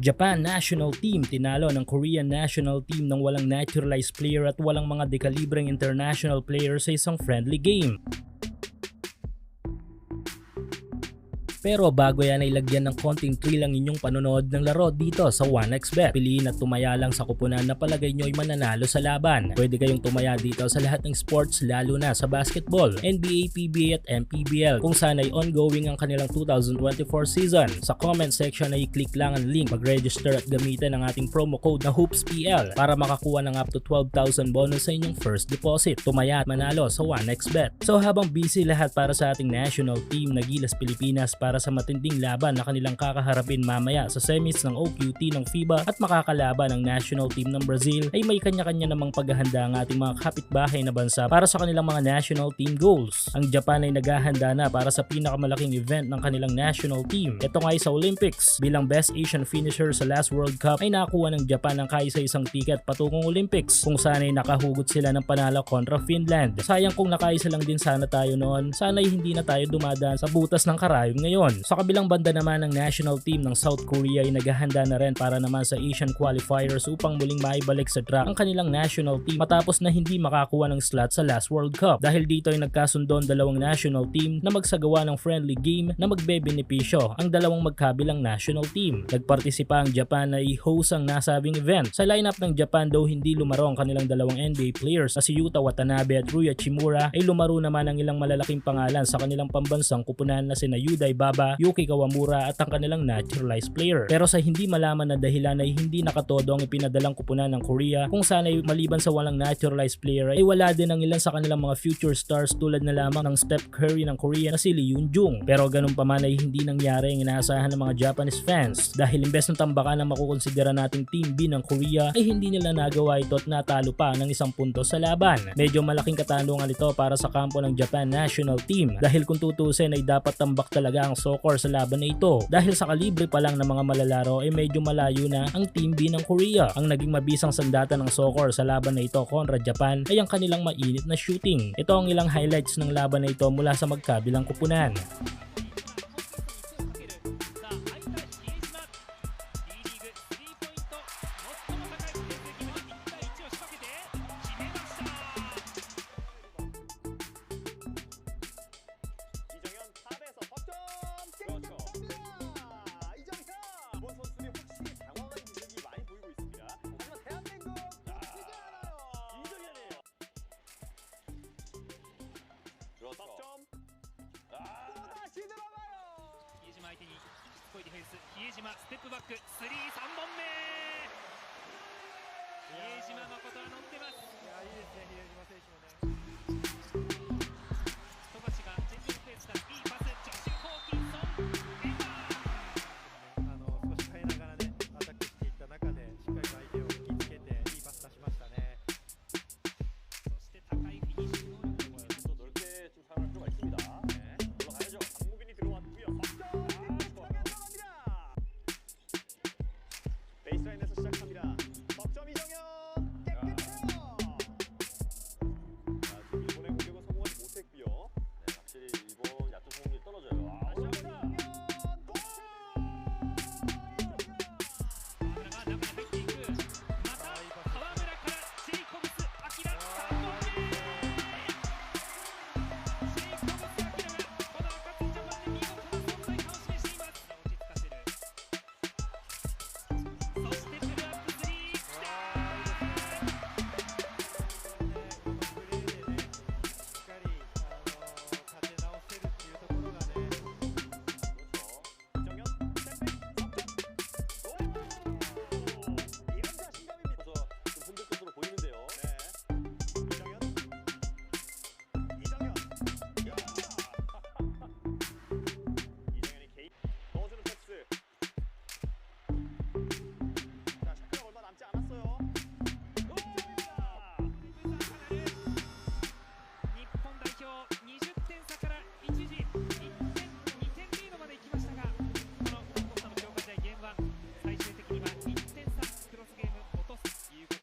Japan national team tinalo ng Korean national team ng walang naturalized player at walang mga dekalibreng international player sa isang friendly game. Pero bago yan ay lagyan ng konting thrill ang inyong panonood ng laro dito sa 1xBet. Piliin at tumaya lang sa kupunan na palagay nyo ay mananalo sa laban. Pwede kayong tumaya dito sa lahat ng sports lalo na sa basketball, NBA, PBA at MPBL kung saan ay ongoing ang kanilang 2024 season. Sa comment section ay click lang ang link, mag-register at gamitin ang ating promo code na HOOPSPL para makakuha ng up to 12,000 bonus sa inyong first deposit. Tumaya at manalo sa 1xBet. So habang busy lahat para sa ating national team na Gilas Pilipinas para sa matinding laban na kanilang kakaharapin mamaya sa semis ng OQT ng FIBA at makakalaban ng national team ng Brazil ay may kanya-kanya namang paghahanda ang ating mga kapitbahay na bansa para sa kanilang mga national team goals. Ang Japan ay naghahanda na para sa pinakamalaking event ng kanilang national team. Ito nga ay sa Olympics. Bilang best Asian finisher sa last World Cup ay nakuha ng Japan ang kaisa-isang ticket patungong Olympics kung saan ay nakahugot sila ng panalo kontra Finland. Sayang kung nakaisa lang din sana tayo noon, sana ay hindi na tayo dumadaan sa butas ng karayom ngayon. Sa kabilang banda naman ng national team ng South Korea ay naghahanda na rin para naman sa Asian qualifiers upang muling maibalik sa track ang kanilang national team matapos na hindi makakuha ng slot sa last World Cup. Dahil dito ay nagkasundo ang dalawang national team na magsagawa ng friendly game na magbebenepisyo ang dalawang magkabilang national team. Nagpartisipa ang Japan na i-host ang nasabing event. Sa lineup ng Japan daw hindi lumaro ang kanilang dalawang NBA players na si Yuta Watanabe at Ruya Chimura ay lumaro naman ang ilang malalaking pangalan sa kanilang pambansang kupunan na sina Yuday Baba, Yuki Kawamura at ang kanilang naturalized player. Pero sa hindi malaman na dahilan ay hindi nakatodo ang ipinadalang kupunan ng Korea kung saan ay maliban sa walang naturalized player ay wala din ang ilan sa kanilang mga future stars tulad na lamang ng Steph Curry ng Korea na si Lee Yoon-jung. Pero ganun pa man ay hindi nangyari ang inaasahan ng mga Japanese fans dahil imbes ng tambakan na makukonsidera nating Team B ng Korea ay hindi nila nagawa ito at natalo pa ng isang punto sa laban. Medyo malaking katanungan ito para sa kampo ng Japan national team dahil kung tutusin ay dapat tambak talaga ang soccer sa laban na ito dahil sa kalibre pa lang ng mga malalaro ay medyo malayo na ang Team B ng Korea. Ang naging mabisang sandata ng soccer sa laban na ito kontra Japan ay ang kanilang mainit na shooting. Ito ang ilang highlights ng laban na ito mula sa magkabilang kupunan. 相手にしつこいディフェンス比江島ステップバックスリー3本目。